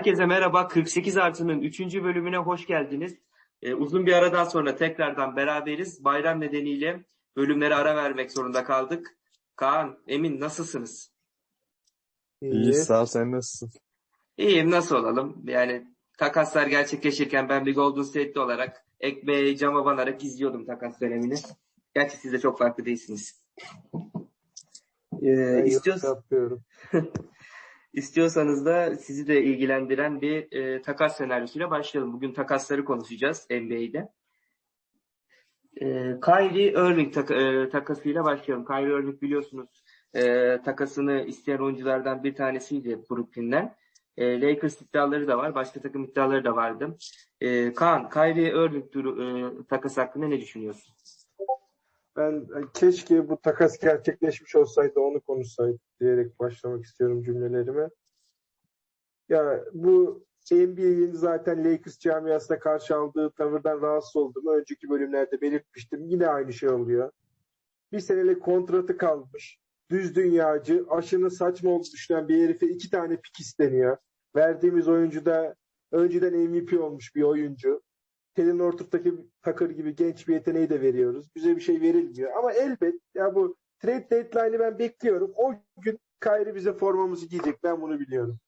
Herkese merhaba. 48 Artı'nın 3. bölümüne hoş geldiniz. Ee, uzun bir aradan sonra tekrardan beraberiz. Bayram nedeniyle bölümlere ara vermek zorunda kaldık. Kaan, Emin nasılsınız? İyi, sağ ol. Sen nasılsın? İyiyim, nasıl olalım? Yani takaslar gerçekleşirken ben bir Golden State'li olarak ekmeği cama banarak izliyordum takas dönemini. Gerçi siz de çok farklı değilsiniz. Ee, Ben istiyorsan- yorum yapıyorum. İstiyorsanız da sizi de ilgilendiren bir e, takas senaryosuyla başlayalım. Bugün takasları konuşacağız NBA'de. E, Kyrie Irving tak- e, takasıyla başlayalım. Kyrie Irving biliyorsunuz e, takasını isteyen oyunculardan bir tanesiydi Brooklyn'den. E, Lakers iddiaları da var. Başka takım iddiaları da vardı. E, Kaan, Kyrie Irving duru, e, takası hakkında ne düşünüyorsun? Ben e, keşke bu takas gerçekleşmiş olsaydı onu konuşsaydık diyerek başlamak istiyorum cümlelerime. Ya bu NBA'in zaten Lakers camiasına karşı aldığı tavırdan rahatsız olduğumu önceki bölümlerde belirtmiştim. Yine aynı şey oluyor. Bir senelik kontratı kalmış. Düz dünyacı, aşının saçma olduğunu düşünen bir herife iki tane pik isteniyor. Verdiğimiz oyuncu da önceden MVP olmuş bir oyuncu. Teddy Northup'taki Tucker gibi genç bir yeteneği de veriyoruz. Bize bir şey verilmiyor. Ama elbet ya bu trade deadline'ı ben bekliyorum. O gün Kyrie bize formamızı giyecek. Ben bunu biliyorum.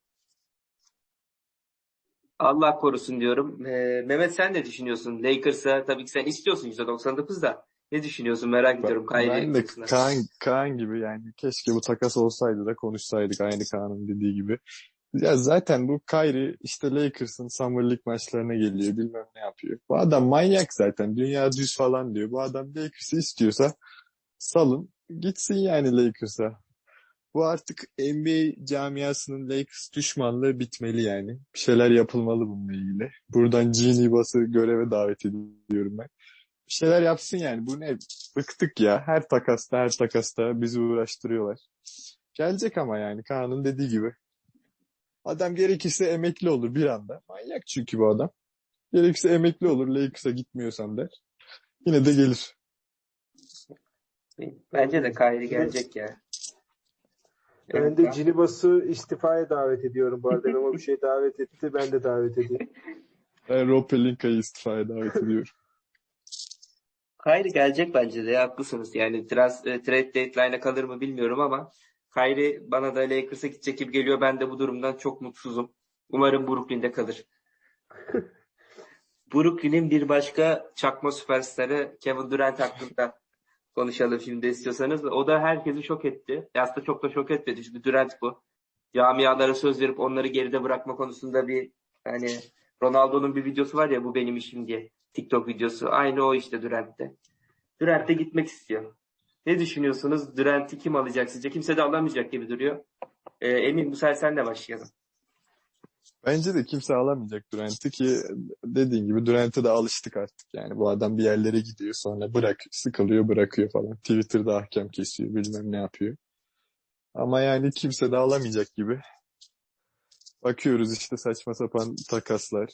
Allah korusun diyorum. E, Mehmet sen ne düşünüyorsun? Lakers'a tabii ki sen istiyorsun %99 da. Ne düşünüyorsun merak ediyorum Kyrie Ben de. Kaan, Kaan gibi yani keşke bu takas olsaydı da konuşsaydık aynı Kaan'ın dediği gibi. Ya zaten bu Kyrie işte Lakers'ın Summer League maçlarına geliyor bilmem ne yapıyor. Bu adam manyak zaten dünya düz falan diyor. Bu adam Lakers'ı istiyorsa salın gitsin yani Lakers'a. Bu artık NBA camiasının Lakers düşmanlığı bitmeli yani. Bir şeyler yapılmalı bununla ilgili. Buradan Genie Bass'ı göreve davet ediyorum ben. Bir şeyler yapsın yani. Bu ne? Bıktık ya. Her takasta her takasta bizi uğraştırıyorlar. Gelecek ama yani Kaan'ın dediği gibi. Adam gerekirse emekli olur bir anda. Manyak çünkü bu adam. Gerekirse emekli olur Lakers'a gitmiyorsam der. Yine de gelir. Bence de Kyrie gelecek ya. Ben Evet, de Kaan. Cinibas'ı istifaya davet ediyorum. Bu arada ama bir şey davet etti. Ben de davet edeyim. Ben Rob Pelinka'yı istifaya davet ediyorum. Kyrie gelecek bence de haklısınız. Yani trans, e, trade deadline'a kalır mı bilmiyorum ama Kyrie bana da Lakers'a gidecek gibi geliyor. Ben de bu durumdan çok mutsuzum. Umarım Brooklyn'de kalır. Brooklyn'in bir başka çakma süperstarı Kevin Durant hakkında konuşalım şimdi istiyorsanız. O da herkesi şok etti. E Aslında çok da şok etmedi çünkü Durant bu. Camialara söz verip onları geride bırakma konusunda bir hani Ronaldo'nun bir videosu var ya bu benim işim diye. TikTok videosu. Aynı o işte Durant'te. Durant de gitmek istiyor. Ne düşünüyorsunuz? Durant'i kim alacak sizce? Kimse de alamayacak gibi duruyor. Ee, Emin bu sefer senle başlayalım. Bence de kimse alamayacak Durant'i ki dediğin gibi Durant'e de alıştık artık. Yani bu adam bir yerlere gidiyor sonra bırak sıkılıyor bırakıyor falan. Twitter'da ahkam kesiyor bilmem ne yapıyor. Ama yani kimse de alamayacak gibi. Bakıyoruz işte saçma sapan takaslar.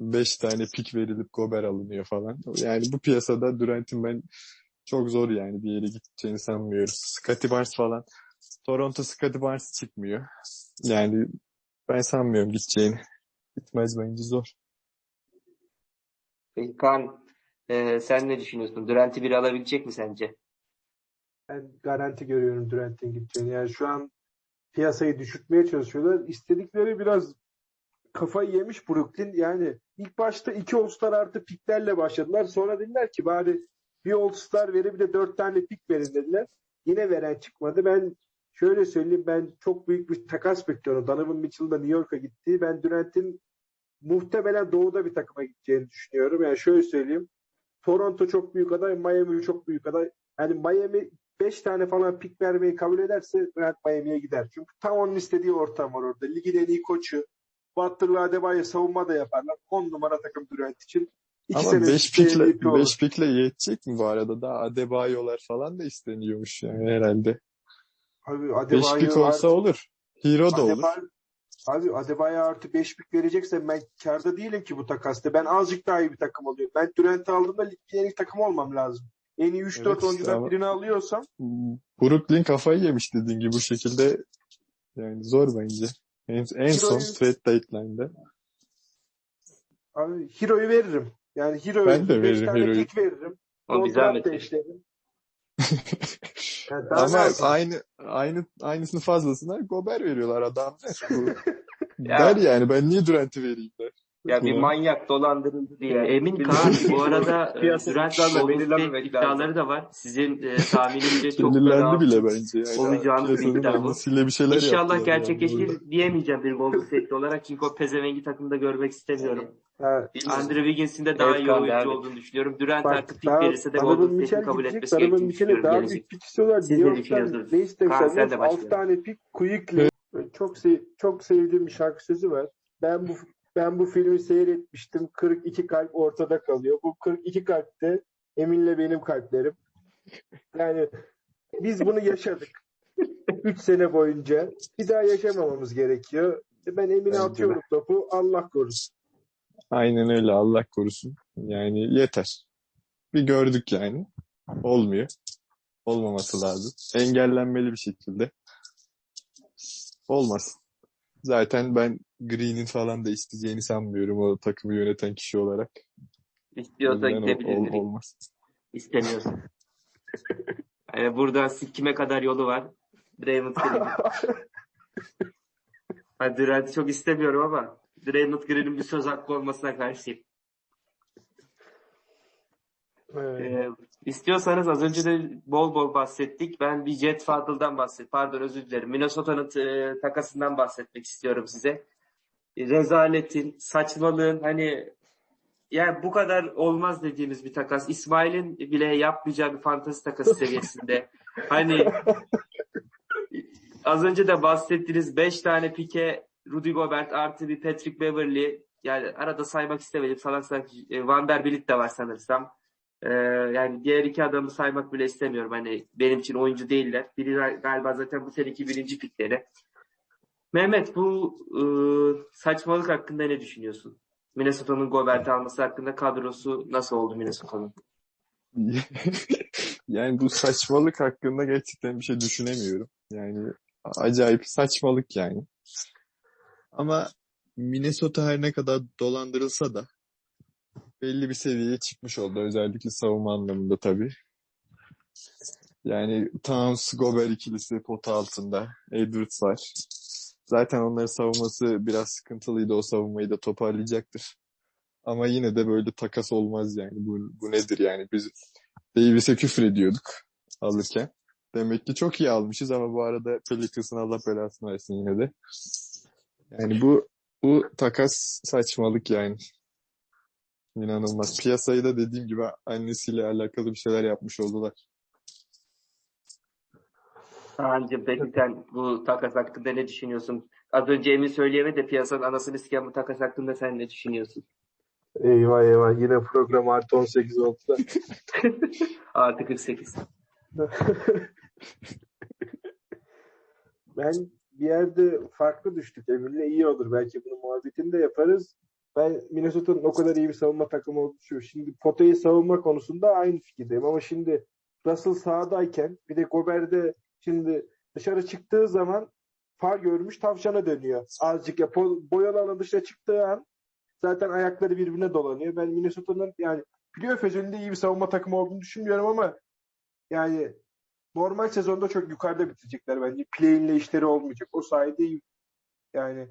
Beş tane pik verilip Gober alınıyor falan. Yani bu piyasada Durant'in ben çok zor yani bir yere gideceğini sanmıyorum. Scottie Barnes falan. Toronto Scottie Barnes çıkmıyor. Yani ben sanmıyorum gideceğini. Gitmez bence zor. Peki Kaan e, sen ne düşünüyorsun? Durant'i biri alabilecek mi sence? Ben garanti görüyorum Durant'in gideceğini. Yani şu an piyasayı düşürtmeye çalışıyorlar. İstedikleri biraz kafayı yemiş Brooklyn. Yani ilk başta iki All-Star artı piklerle başladılar. Sonra dediler ki bari bir All-Star verip bir de dört tane pik verin dediler. Yine veren çıkmadı. Ben şöyle söyleyeyim ben çok büyük bir takas bekliyorum. Donovan Mitchell da New York'a gitti. Ben Durant'in muhtemelen doğuda bir takıma gideceğini düşünüyorum. Yani şöyle söyleyeyim. Toronto çok büyük aday, Miami çok büyük aday. Yani Miami 5 tane falan pik vermeyi kabul ederse Durant Miami'ye gider. Çünkü tam onun istediği ortam var orada. Ligin en iyi koçu. Butler'la Adebayo savunma da yaparlar. 10 numara takım Durant için. İki Ama sene 5 üstte pikle, beş pikle yetecek mi bu arada? Daha Adebayo'lar falan da isteniyormuş yani herhalde. Abi 5 Adebayo pik olsa artı- olur. Hero da olur. Abi Adebayo artı 5 pik verecekse ben karda değilim ki bu takasta. Ben azıcık daha iyi bir takım alıyorum. Ben Durant'i aldığımda ligin en iyi takım olmam lazım. En iyi 3-4 Evet oyuncudan birini alıyorsam Brooklyn kafayı yemiş dediğin gibi bu şekilde yani zor bence. En, en son trade deadline'da. Abi Hero'yu veririm. Yani Hero'yu Ben de 5 veririm tane pick veririm. O bir zahmet. Yani Ama yapayım? aynı aynı aynısını fazlasına Gober veriyorlar adam. Bu, Ya. der yani ben niye Durant'i vereyim der. Ya bir manyak dolandırıldı diye. Emin Bilmiyorum. Kaan bu arada e, Piyasasından Durant da Golden belirlenmemek State iddiaları da var. Sizin e, tahminince çok rahat bile bence. Yani olacağını bir iddia bu. bir şeyler İnşallah yani gerçekleşir burada. diyemeyeceğim bir Golden State'li olarak çünkü o pezevengi takımda görmek istemiyorum. Ha, Andrew Wiggins'in de daha Evet, iyi oyuncu et. olduğunu düşünüyorum. Durant bak artık pik verirse de Golden State'in kabul etmesi gerektiğini düşünüyorum daha gelecek. büyük pick istiyorlar. Siz ne düşünüyorsunuz? ne Kaan, sen de istemişler? 6 başlayalım. tane pick quickly. Çok çok sevdiğim bir şarkı sözü var. Ben bu ben bu filmi seyretmiştim. 42 kalp ortada kalıyor. Bu 42 kalpte Emin'le benim kalplerim. Yani biz bunu yaşadık. 3 sene boyunca. Bir daha yaşamamamız gerekiyor. Ben Emin'e atıyorum topu. Allah korusun. Aynen öyle Allah korusun. Yani yeter. Bir gördük yani. Olmuyor. Olmaması lazım. Engellenmeli bir şekilde. Olmaz. Zaten ben Green'in falan da isteyeceğini sanmıyorum o takımı yöneten kişi olarak. İstiyorsa gidebilir. ol- olmaz. İstemiyorsa. Yani buradan sikkime kadar yolu var. Draymond Green. Ha, Durant'i çok istemiyorum ama Draymond Green'in bir söz hakkı olmasına karşıyım. Evet. Ee, istiyorsanız az önce de bol bol bahsettik. Ben bir Jet Fadıl'dan bahset. Pardon özür dilerim. Minnesota'nın e, takasından bahsetmek istiyorum size. Rezaletin, saçmalığın hani yani bu kadar olmaz dediğimiz bir takas. İsmail'in bile yapmayacağı bir fantezi takası seviyesinde. Hani az önce de bahsettiğiniz 5 tane pike Rudy Gobert artı bir Patrick Beverly yani arada saymak istemedim. Salak salak e, Vanderbilt de var sanırsam. Ee, yani diğer iki adamı saymak bile istemiyorum. Hani benim için oyuncu değiller. Biri gal- galiba zaten bu seneki birinci pikleri. Mehmet bu e, saçmalık hakkında ne düşünüyorsun? Minnesota'nın Gobert alması hakkında kadrosu nasıl oldu Minnesota'nın? Yani bu saçmalık hakkında gerçekten bir şey düşünemiyorum. Yani acayip saçmalık yani. Ama Minnesota her ne kadar dolandırılsa da belli bir seviyeye çıkmış oldu. Özellikle savunma anlamında tabii. Yani Towns, Gobert ikilisi pota altında. Edwards var. Zaten onların savunması biraz sıkıntılıydı. O savunmayı da toparlayacaktır. Ama yine de böyle takas olmaz yani. Bu, bu nedir yani? Biz Davis'e küfür ediyorduk alırken. Demek ki çok iyi almışız ama bu arada Pelicans'ın Allah belasını versin yine de. Yani bu bu takas saçmalık yani. İnanılmaz. Piyasayı da dediğim gibi annesiyle alakalı bir şeyler yapmış oldular. Kaan'cığım peki sen bu takas hakkında ne düşünüyorsun? Az önce Emin söyleyemedi de piyasanın anasını siken bu takas hakkında sen ne düşünüyorsun? Eyvah eyvah yine program artı 18 oldu da. Artı 48. Ben bir yerde farklı düştük Emin'le iyi olur. Belki bunun muhabbetini de yaparız. Ben Minnesota'nın o kadar iyi bir savunma takımı düşünüyorum. Şimdi potayı savunma konusunda aynı fikirdeyim. Ama şimdi Russell sahadayken bir de Gobert'de şimdi dışarı çıktığı zaman far görmüş tavşana dönüyor. Azıcık ya boyalı alan dışına çıktığı an zaten ayakları birbirine dolanıyor. Ben Minnesota'nın yani playoff özelinde iyi bir savunma takımı olduğunu düşünmüyorum ama yani normal sezonda çok yukarıda bitirecekler bence. Play-in'le işleri olmayacak. O sayede yani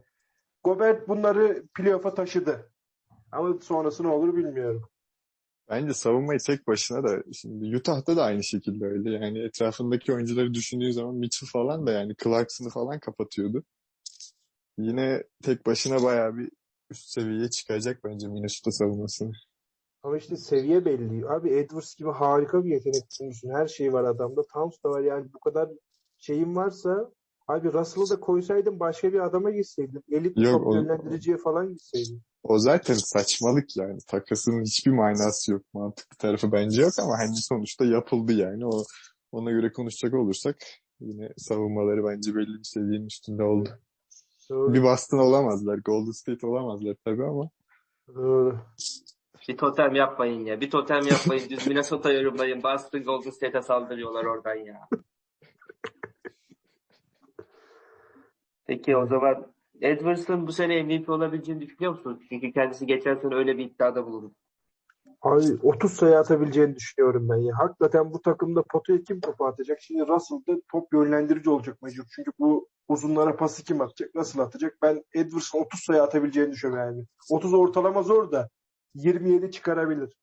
Gobert bunları playoff'a taşıdı. Ama sonrası ne olur bilmiyorum. Bence savunmayı tek başına da şimdi Utah'ta da aynı şekilde öyle. Yani etrafındaki oyuncuları düşündüğü zaman Mitchell falan da yani Clarkson'ı falan kapatıyordu. Yine tek başına bayağı bir üst seviyeye çıkacak bence Minnesota savunmasını. Ama işte seviye belli. Abi Edwards gibi harika bir yetenek bulmuşsun. Her şey var adamda. Towns da var. Yani bu kadar şeyin varsa abi Russell'ı da koysaydın başka bir adama gitseydin. Elit Yok, top o- yönlendiriciye falan gitseydin. O zaten saçmalık yani. Takasının hiçbir manası yok. Mantıklı tarafı bence yok ama hani sonuçta yapıldı yani. O ona göre konuşacak olursak yine savunmaları bence belli bir seviyenin üstünde oldu. Doğru. Bir Boston olamazlar. Golden State olamazlar tabii ama Doğru. Bir totem yapmayın ya. Bir totem yapmayın. Düz Minnesota yorumlayın. Boston Golden State'e saldırıyorlar oradan ya. Peki o zaman Edwards'ın bu sene MVP olabileceğini düşünüyor musun? Çünkü kendisi geçen sene öyle bir iddiada bulundu. Abi 30 sayı atabileceğini düşünüyorum ben ya. Hakikaten bu takımda potaya kim topu atacak? Şimdi Russell da top yönlendirici olacak mecbur. Çünkü bu uzunlara pası kim atacak? Nasıl atacak? Ben Edwards'ın 30 sayı atabileceğini düşünüyorum yani. 30 ortalama zor da 27 çıkarabilir.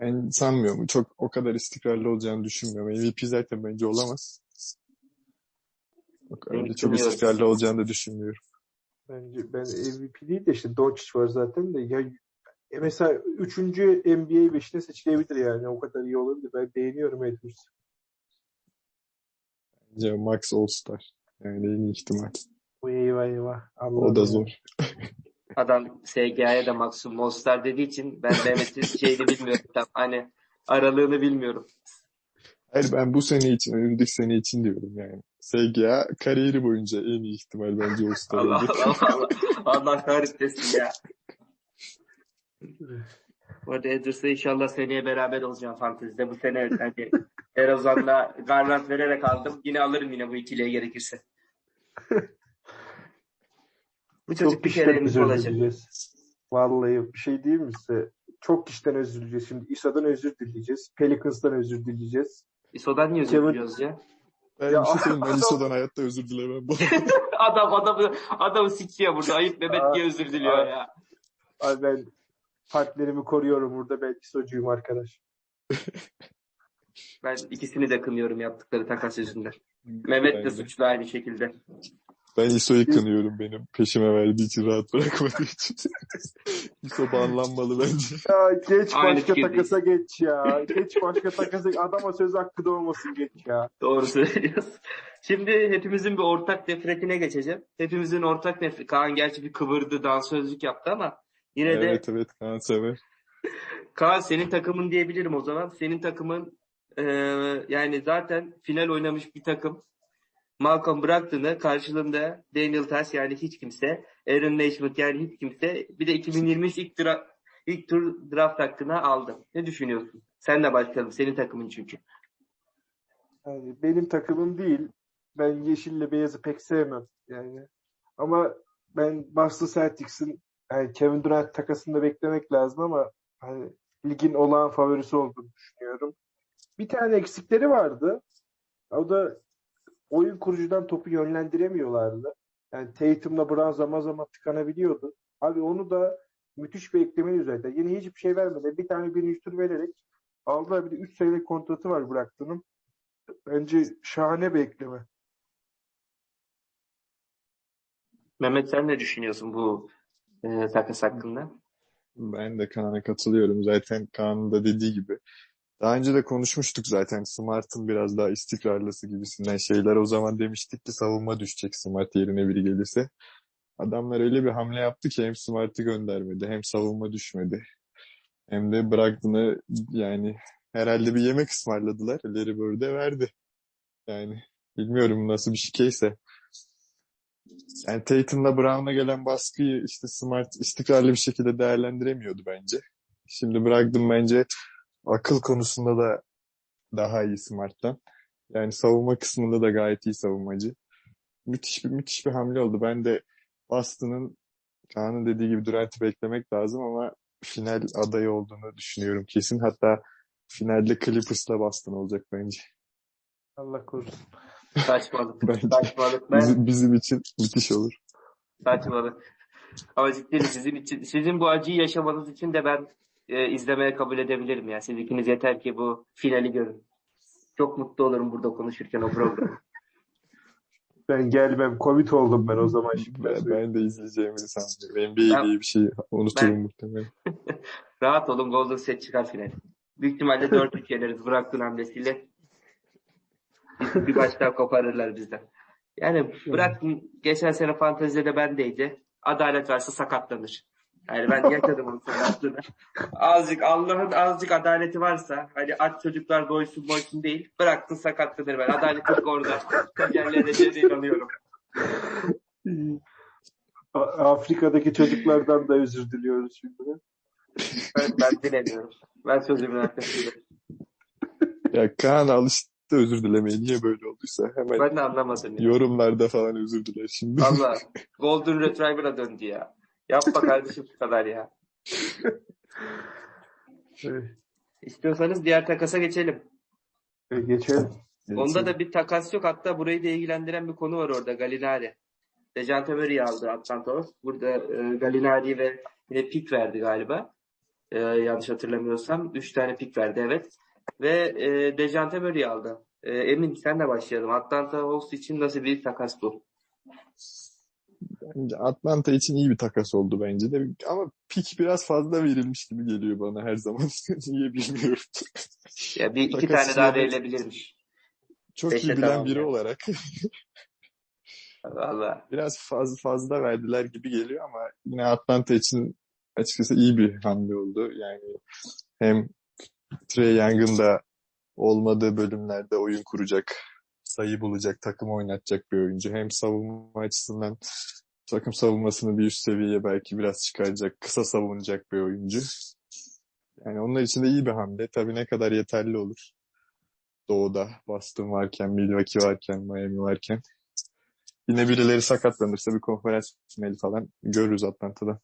Ben sanmıyorum. Çok o kadar istikrarlı olacağını düşünmüyorum. MVP zaten bence olamaz. Kadar da çok istikrarlı olacağını da düşünmüyorum. Bence ben MVP değil de işte Doncic var zaten de ya e mesela 3. NBA 5'ine seçilebilir yani. O kadar iyi olabilir. Ben beğeniyorum Edwards'ı. Bence Max All-Star. Yani en iyi ihtimal. O eyvah eyvah. Allah O da zor. Adam SGA'ya da maksimum All-Star dediği için ben Mehmet'in şeyini bilmiyorum. Tam hani aralığını bilmiyorum. Hayır ben bu sene için, önümüzdeki sene için diyorum yani. SGA kariyeri boyunca en iyi ihtimal bence All-Star Allah olacak. Allah Allah. Allah kahretmesin ya. Bu arada Edwards'la inşallah seneye beraber olacağım fantezide. Bu sene hani Erozan'la Garland vererek aldım. Yine alırım yine bu ikiliye gerekirse. Bu çocuk Çok bir kişiden kere olacak. Vallahi bir şey değil mi size? Çok kişiden özür dileyeceğiz. Şimdi İsa'dan özür dileyeceğiz. Pelicans'tan özür dileyeceğiz. İso'dan niye özür Kevin- diliyoruz ya? Ben Ya bir şey söyleyeyim. Ben adam- Lisa'dan hayatta özür dilemem. bu. Adam adamı sikiyor burada. Ayıp Mehmet diye özür diliyor aa. ya. Abi ben partnerimi koruyorum burada. Ben İsa'cıyım arkadaş. Ben ikisini de kınıyorum yaptıkları takas yüzünden. Mehmet de suçlu aynı şekilde. Ben İso'yu kınıyorum benim. Peşime verdiği için, rahat bırakmadığı için. İso banlanmalı bence. Ya geç Aynı başka fikirdeyiz. takasa geç ya. Geç başka takasa. Adama söz hakkı doğmasın geç ya. Doğru söylüyorsun. Şimdi hepimizin bir ortak nefretine geçeceğim. Hepimizin ortak nefreti. Kaan gerçi bir kıvırdı, dansözlük yaptı ama yine de Evet evet Kaan sever. Kaan senin takımın diyebilirim o zaman. Senin takımın eee, yani zaten final oynamış bir takım. Malcolm Brogdon'ı karşılığında Daniel Tass yani hiç kimse, Aaron Naismith yani hiç kimse bir de 2023 ilk, dra- ilk tur draft hakkını aldı. Ne düşünüyorsun? Sen de başlayalım. Senin takımın çünkü. Yani benim takımım değil. Ben yeşille beyazı pek sevmem yani. Ama ben Boston Celtics'in yani Kevin Durant takasını da beklemek lazım ama hani ligin olağan favorisi olduğunu düşünüyorum. Bir tane eksikleri vardı. O da oyun kurucudan topu yönlendiremiyorlardı. Yani Tatum'la Brown zaman zaman tıkanabiliyordu. Abi onu da müthiş bir eklemenin üzerinde. Yine hiçbir şey vermedi. Bir tane birinci tur vererek aldılar. Bir de 3 senelik kontratı var bıraktığının. Bence şahane bir ekleme. Mehmet sen ne düşünüyorsun bu e, takas hakkında? Ben de Kaan'a katılıyorum. Zaten Kaan'ın da dediği gibi. Daha önce de konuşmuştuk zaten. Smart'ın biraz daha istikrarlısı gibisinden şeyler. O zaman demiştik ki savunma düşecek Smart yerine biri gelirse. Adamlar öyle bir hamle yaptı ki hem Smart'ı göndermedi hem savunma düşmedi. Hem de Brogdon'ı yani herhalde bir yemek ısmarladılar. Larry Bird'e verdi. Yani bilmiyorum nasıl bir şikayse. Yani Tatum'la Brown'a gelen baskıyı işte Smart istikrarlı bir şekilde değerlendiremiyordu bence. Şimdi Brogdon bence akıl konusunda da daha iyi Smart'tan. Yani savunma kısmında da gayet iyi savunmacı. Müthiş bir müthiş bir hamle oldu. Ben de Boston'ın Kaan'ın dediği gibi Durant'i beklemek lazım ama final adayı olduğunu düşünüyorum kesin. Hatta finalde Clippers'la Boston olacak bence. Allah korusun. Saçmalık. Saçmalık. Ben bizim, bizim için müthiş olur. saçmalık. Ama ciddi sizin için, sizin bu acıyı yaşamanız için de ben e, izlemeye kabul edebilirim ya. Siz ikiniz yeter ki bu finali görün. Çok mutlu olurum burada konuşurken o programı. Ben gelmem. Covid oldum ben o zaman şimdi. Ben, ben de izleyeceğimizi sanmıyorum. NBA Ben- diye bir şey unuturum Ben- muhtemelen. Rahat olun Golden State çıkar finali. Büyük ihtimalle 4-3 yeneriz Burak'ın hamlesiyle. Bir, bir daha koparırlar bizden. Yani Burak'ın geçen sene fantezide de bendeydi. Adalet varsa sakatlanır. Yani ben yaşadım onun sakatlığını. Azıcık Allah'ın azıcık adaleti varsa hani aç çocuklar doysun boysun değil. Bıraktın sakatlanır ben. Adalet yok orada. Tecellilerine inanıyorum. Afrika'daki çocuklardan da özür diliyoruz şimdi. Ben, ben dilemiyorum. Ben sözümün arkasındayım. Ya Kaan alıştı özür dilemeye. Niye böyle olduysa hemen Ben de anlamadım ya. yorumlarda falan özür diler şimdi. Valla Golden Retriever'a döndü ya. Yapma kardeşim bu kadar ya. Evet. İstiyorsanız diğer takasa geçelim. E, geçelim. Onda da bir takas yok. Hatta burayı da ilgilendiren bir konu var orada. Galinari. Dejante Murray'i aldı Atlanta. Burada e, Galinari ve yine pik verdi galiba. E, yanlış hatırlamıyorsam. Üç tane pik verdi evet. Ve e, Dejante Murray'i aldı. E, Emin senle başlayalım. Atlanta Hawks için nasıl bir takas bu? Bence Atlanta için iyi bir takas oldu bence de. Ama pik biraz fazla verilmiş gibi geliyor bana her zaman. Niye bilmiyorum. Ya bir iki tane daha verilebilirmiş. Çok Beşe iyi bilen tamam biri ya. olarak Valla. biraz fazla fazla verdiler gibi geliyor ama yine Atlanta için açıkçası iyi bir hamle oldu. Yani hem Trey Young'ın da olmadığı bölümlerde oyun kuracak, sayı bulacak, takım oynatacak bir oyuncu. Hem savunma açısından takım savunmasını bir üst seviyeye belki biraz çıkaracak, kısa savunacak bir oyuncu. Yani onlar için de iyi bir hamle. Tabii ne kadar yeterli olur. Doğu'da Boston varken, Milwaukee varken, Miami varken. Yine birileri sakatlanırsa bir konferans finali falan görürüz Atlanta'da.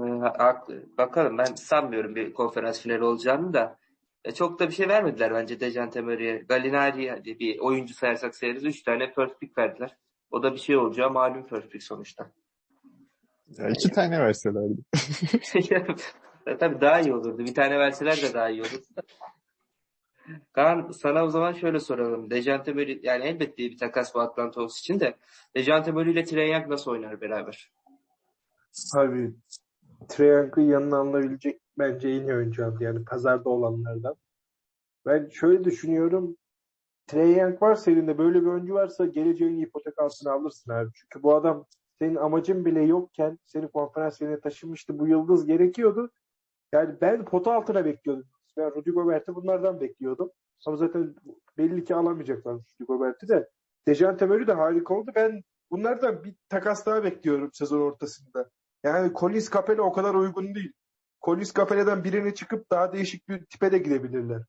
Ee. Bakalım ben sanmıyorum bir konferans finali olacağını da. E, çok da bir şey vermediler bence Dejante Murray'e. Gallinari hadi bir oyuncu sayarsak sayarız. Üç tane first pick verdiler. O da bir şey olacağı malum first pick sonuçta. Ya iki tane verselerdi. Tabii daha iyi olurdu. Bir tane verseler de daha iyi olurdu. Kaan sana o zaman şöyle soralım. Dejante Murray yani elbette bir takas bu Atlanta Hawks için de Dejante Murray ile Young nasıl oynar beraber? Abi Trae Young'ı yanına alınabilecek bence en iyi oyuncu aldı. Yani pazarda olanlardan. Ben şöyle düşünüyorum. Trae Young varsa elinde böyle bir oyuncu varsa geleceğin ipotek altına alırsın abi. Çünkü bu adam senin amacın bile yokken seni konferans finaline taşımıştı. Bu yıldız gerekiyordu. Yani ben pota altına bekliyordum. Ben Rudy Gobert'i bunlardan bekliyordum. Ama zaten belli ki alamayacaklar Rudy Gobert'i de. Dejante Murray de harika oldu. Ben bunlardan bir takas daha bekliyorum sezon ortasında. Yani Collins Capela o kadar uygun değil. Collins Capela'dan birini çıkıp daha değişik bir tipe de gidebilirler.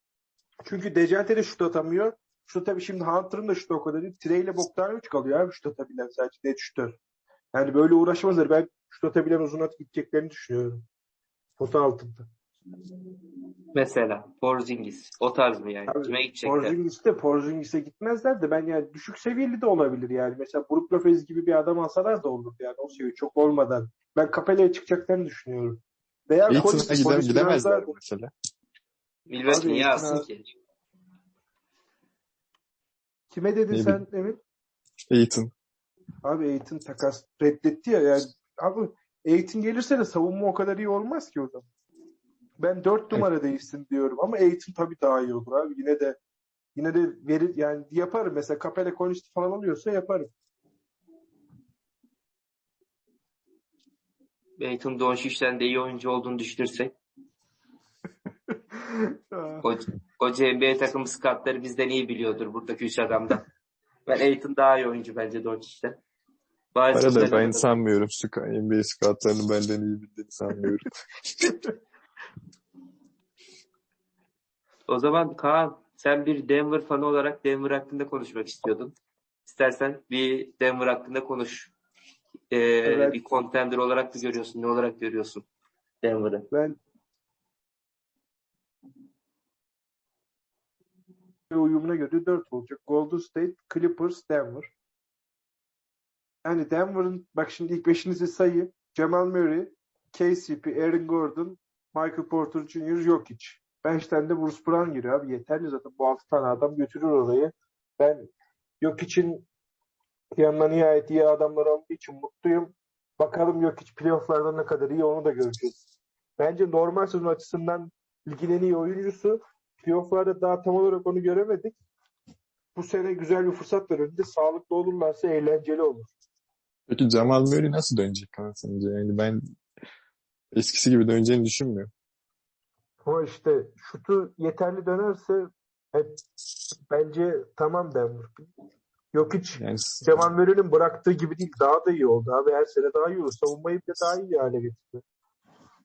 Çünkü Dejante de şut atamıyor. Şut tabii şimdi Hunter'ın da şutu o kadar değil. Trey ile Bogdanovic kalıyor abi şut atabilen sadece net şutör. Yani böyle uğraşmazlar. Ben şut atabilen uzun at gideceklerini düşünüyorum. Pota altında. Mesela Porzingis. O tarz mı yani? Tabii, Kime gidecekler? Porzingis'te Porzingis'e gitmezler de ben yani düşük seviyeli de olabilir yani. Mesela Brook Lopez gibi bir adam alsalar da olur yani o seviye çok olmadan. Ben Capela'ya çıkacaklarını düşünüyorum. Veya Aiton'a Collins- gide, Collins gidemezler mesela. Milwaukee Abi, niye alsın ki? Kime dedin Ne sen Emin? Aiton. Abi Aiton takas reddetti ya yani. Abi Aiton gelirse de savunma o kadar iyi olmaz ki o zaman. Ben 4 numara değilsin diyorum ama Aiton tabii daha iyi olur abi. Yine de yine de verir yani yaparım mesela Capela Collins falan alıyorsa yaparım. Peyton Doncic'ten de iyi oyuncu olduğunu düşünürsek. Koca, koca NBA takımı scoutları bizden iyi biliyordur buradaki üç adamdan. Ben Aiton daha iyi oyuncu bence Doncic'ten. Arada sizden ben sanmıyorum. NBA scoutlarını benden iyi bildiğini sanmıyorum. O zaman Kaan sen bir Denver fanı olarak Denver hakkında konuşmak istiyordun. İstersen bir Denver hakkında konuş. Ee, Evet. Bir contender olarak mı görüyorsun? Ne olarak görüyorsun Denver'ı? Ben uyumuna göre 4 olacak. Golden State, Clippers, Denver. Yani Denver'ın bak şimdi ilk beşinizi sayayım. Jamal Murray, KCP, Aaron Gordon, Michael Porter Jr., Jokic. Bench'ten de Bruce Brown giriyor abi. Yeterli zaten. Bu 6 tane adam götürür orayı. Ben Jokic'in yanına nihayet iyi adamlar aldığı için mutluyum. Bakalım Jokic playoff'larda ne kadar iyi onu da göreceğiz. Bence normal sezon açısından ligin en iyi oyuncusu. Playoff'larda daha tam olarak onu göremedik. Bu sene güzel bir fırsat var önünde. Sağlıklı olurlarsa eğlenceli olur. Peki Jamal Murray nasıl dönecek sence? Yani ben eskisi gibi döneceğini düşünmüyorum. Ama işte şutu yeterli dönerse hep bence tamam Denver. Jokic Yani Jamal Murray'nin bıraktığı gibi değil. Daha da iyi oldu abi. Her sene daha iyi olur. Savunmayı bile daha iyi hale getirdi.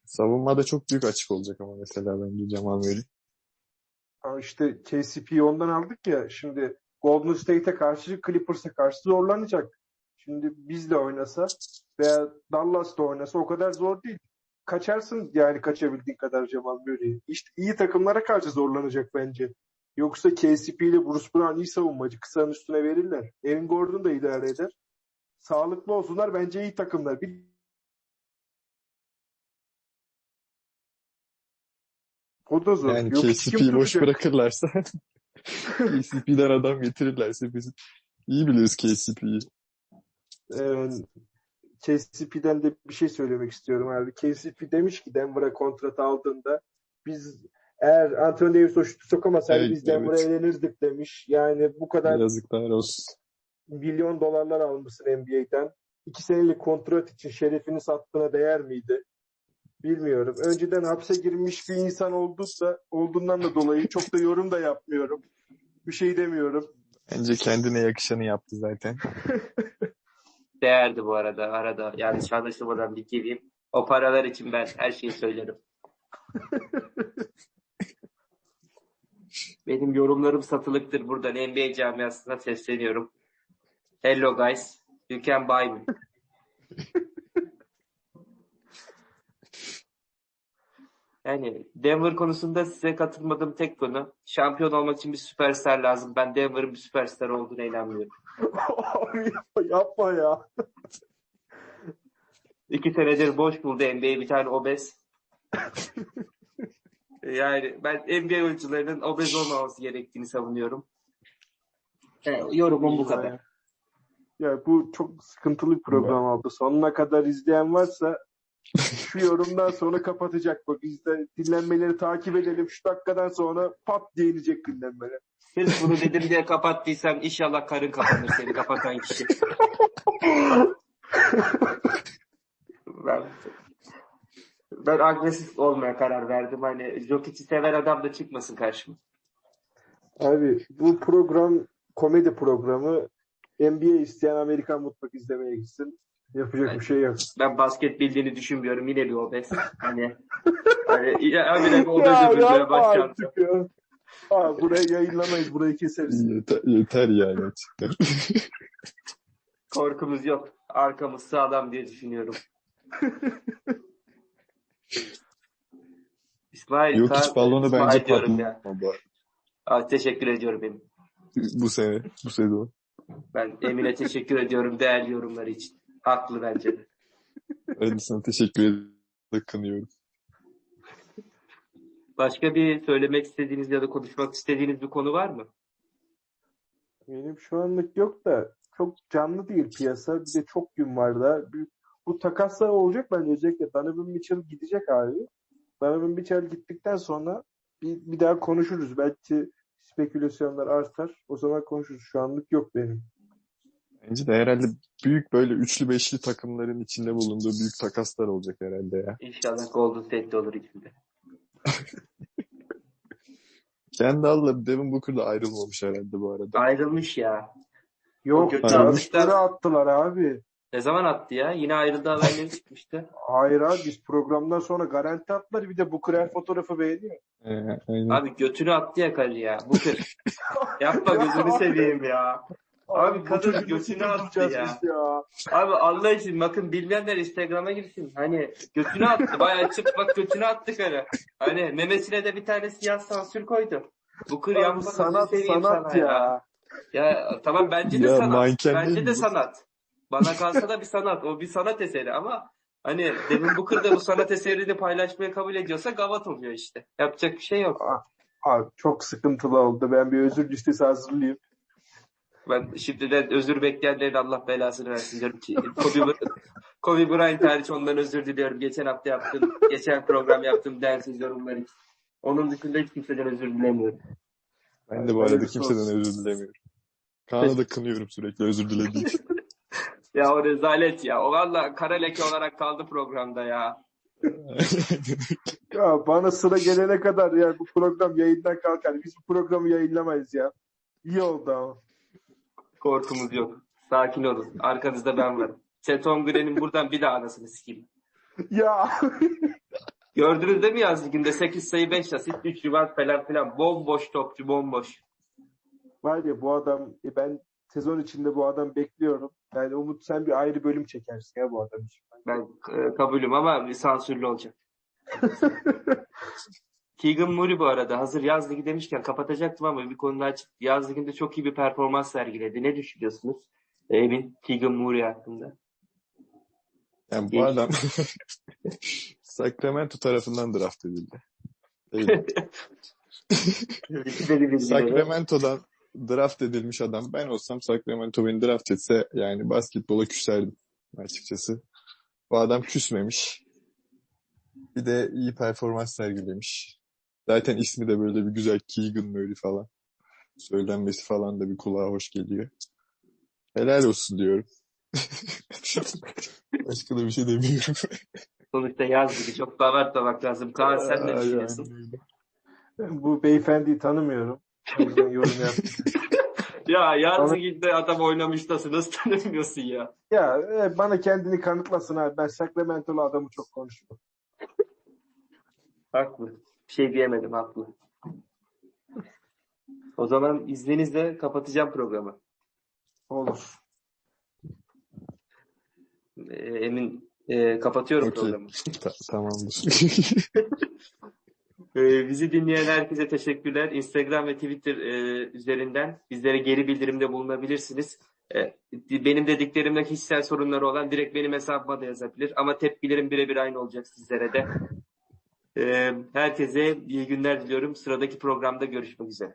savunmada çok büyük açık olacak ama mesela bence Murray. Ha işte KCP'yi ondan aldık ya şimdi Golden State'e karşı Clippers'a karşı zorlanacak. Şimdi bizle oynasa veya Dallas'ta oynasa o kadar zor değil. Kaçarsın yani kaçabildiğin kadar Cemal Murray'i. İşte iyi takımlara karşı zorlanacak bence. Yoksa KCP ile Bruce Brown iyi savunmacı. Kısanın üstüne verirler. Aaron Gordon da idare eder. Sağlıklı olsunlar. Bence iyi takımlar. Bir o da zor. Yani Yok, KCP'yi boş tutacak? bırakırlarsa KCP'den adam getirirlerse biz iyi biliyoruz KCP'yi. Ee, KCP'den de bir şey söylemek istiyorum abi. KCP demiş ki Denver'a kontrat aldığında biz eğer Anthony Davis o şutu sokamasaydı Evet, biz Denver'a evet. elenirdik demiş. Yani bu kadar Yazıklar olsun. milyon dolarlar almışsın NBA'den. İki senelik kontrat için şerefini sattığına değer miydi? Bilmiyorum. Önceden hapse girmiş bir insan olduysa olduğundan da dolayı çok da yorum da yapmıyorum. Bir şey demiyorum. Bence kendine yakışanı yaptı zaten. Değerdi bu arada. Arada yanlış anlaşılmadan bir gireyim. O paralar için ben her şeyi söylerim. Benim yorumlarım satılıktır. Buradan NBA camiasına sesleniyorum. Hello guys. You can buy me. Yani Denver konusunda size katılmadığım tek konu şampiyon olmak için bir süperstar lazım. Ben Denver'ın bir süperstar olduğuna inanmıyorum. Abi yapma, ya. İki senedir boş buldu NBA bir tane obez. yani ben NBA oyuncularının obez olmaması gerektiğini savunuyorum. Evet, yorumum bu kadar. Ya bu çok sıkıntılı bir program oldu. Sonuna kadar izleyen varsa şu yorumdan sonra kapatacak. Bak izle, dinlenmeleri takip edelim. Şu dakikadan sonra pat diye inecek dinlenmeler. Sırf bunu dedim diye kapattıysan inşallah karın kapanır seni kapatan kişi. ben, ben agresif olmaya karar verdim. Hani Jokic'i seven adam da çıkmasın karşıma. Abi bu program komedi programı. NBA isteyen Amerikan Mutfak izlemeye gitsin. Yapacak bir şey yok. Ben basket bildiğini düşünmüyorum. Yine bir obez. Hani, hani ya, bir Ya obez öbürlüğe ya. Aa, burayı yayınlamayız. Burayı keseriz. Yeter, yeter ya gerçekten. Korkumuz yok. Arkamız sağlam diye düşünüyorum. İsmail, Yok hiç balonu bence diyorum ya. Aa, teşekkür ediyorum benim. bu sene. Bu sezon. Ben Emine teşekkür ediyorum değerli yorumları için. Haklı bence de. Ben de sana teşekkür ederim. Kınıyorum. Başka bir söylemek istediğiniz ya da konuşmak istediğiniz bir konu var mı? Benim şu anlık yok da çok canlı değil piyasa. Bir de çok gün var da. Bu takaslar olacak bence özellikle Donovan Mitchell gidecek abi. Donovan Mitchell gittikten sonra bir, bir daha konuşuruz. Belki spekülasyonlar artar. O zaman konuşuruz. Şu anlık yok benim. Bence de herhalde büyük böyle üçlü beşli takımların içinde bulunduğu büyük takaslar olacak herhalde ya. İnşallah Golden State'de olur içinde. Kendall'la Devin Booker da ayrılmamış herhalde bu arada. Ayrılmış ya. Yok almışlar. attılar abi. Ne zaman attı ya? Yine ayrıldı haberleri çıkmıştı. Hayır abi biz programdan sonra garanti attılar. Bir de bu her fotoğrafı beğeniyor. Ee, aynen. Abi götünü attı ya karı ya. Bu kır. Yapma gözünü seveyim ya. Abi bu kadın götünü attı ya. ya. Abi Allah için bakın bilmeyenler Instagram'a girsin. Hani götünü attı. Bayağı çıplak götünü attı karı. Hani memesine de bir tane siyah sansür koydu. Bu kır Abi yapma sanat sanat sana ya. Ya tamam bence de Ya sanat. Bence de sanat. Bana kalsa da bir sanat. O bir sanat eseri ama hani Devin Booker da bu sanat eserini paylaşmayı kabul ediyorsa gavat oluyor işte. Yapacak bir şey yok. Abi çok sıkıntılı oldu. Ben bir özür listesi hazırlayayım. Ben şimdiden özür bekleyenlerin Allah belasını versin diyorum ki Kobe, Kobe Bryant hariç ondan özür diliyorum. Geçen hafta yaptığım, geçen program yaptığım densiz yorumlar için. Onun dışında hiç kimseden özür dilemiyorum. Ben de bu arada kimseden özür dilemiyorum. Kaan'ı da kınıyorum sürekli özür dilediği için. Ya o rezalet ya. O valla kara leke olarak kaldı programda ya. Ya bana sıra gelene kadar ya bu program yayından kalkar. Biz bu programı yayınlamayız ya. İyi oldu ama. Korkumuz yok. Sakin olun. Arkanızda ben varım. Seton Gren'in buradan bir daha anasını sikeyim. Ya Gördünüz değil mi yaz liginde 8 sayı 5 asist 3 rebound falan filan. Bomboş topçu bomboş. Var ya bu adam e, ben sezon içinde bu adam bekliyorum. Yani Umut sen bir ayrı bölüm çekersin ya bu adam için. Ben e, kabulüm ama bir sansürlü olacak. Keegan Murray bu arada hazır yaz ligi demişken kapatacaktım ama bir konuda açık. Yaz liginde çok iyi bir performans sergiledi. Ne düşünüyorsunuz? Emin Keegan Murray hakkında. Yani bu adam Sacramento tarafından draft edildi. Sacramento'dan draft edilmiş adam. Ben olsam Sacramento beni draft etse yani basketbola küserdim açıkçası. Bu adam küsmemiş. Bir de iyi performans sergilemiş. Zaten ismi de böyle bir güzel Keegan Murray falan. Söylenmesi falan da bir kulağa hoş geliyor. Helal olsun diyorum. Başka da bir şey demiyorum. Sonuçta yaz ligi çok da abartmamak lazım. Kaan sen ne düşünüyorsun? Ben bu beyefendiyi tanımıyorum. Yorum yaptım. Ya yaz Ama- liginde adam oynamış nasıl tanımıyorsun ya? Ya e, bana kendini kanıtlasın abi. Ben Sacramento'lu adamı çok konuşmam. Haklı. Bir şey diyemedim haklı. O zaman izninizle kapatacağım programı. Olur. Ee, Emin e, kapatıyorum Okey. programı. Ta- tamamdır. Ee, bizi dinleyen herkese teşekkürler. Instagram ve Twitter e, üzerinden bizlere geri bildirimde bulunabilirsiniz. E, benim dediklerimde kişisel sorunları olan direkt benim hesabıma da yazabilir. Ama tepkilerim birebir aynı olacak sizlere de. E, herkese iyi günler diliyorum. Sıradaki programda görüşmek üzere.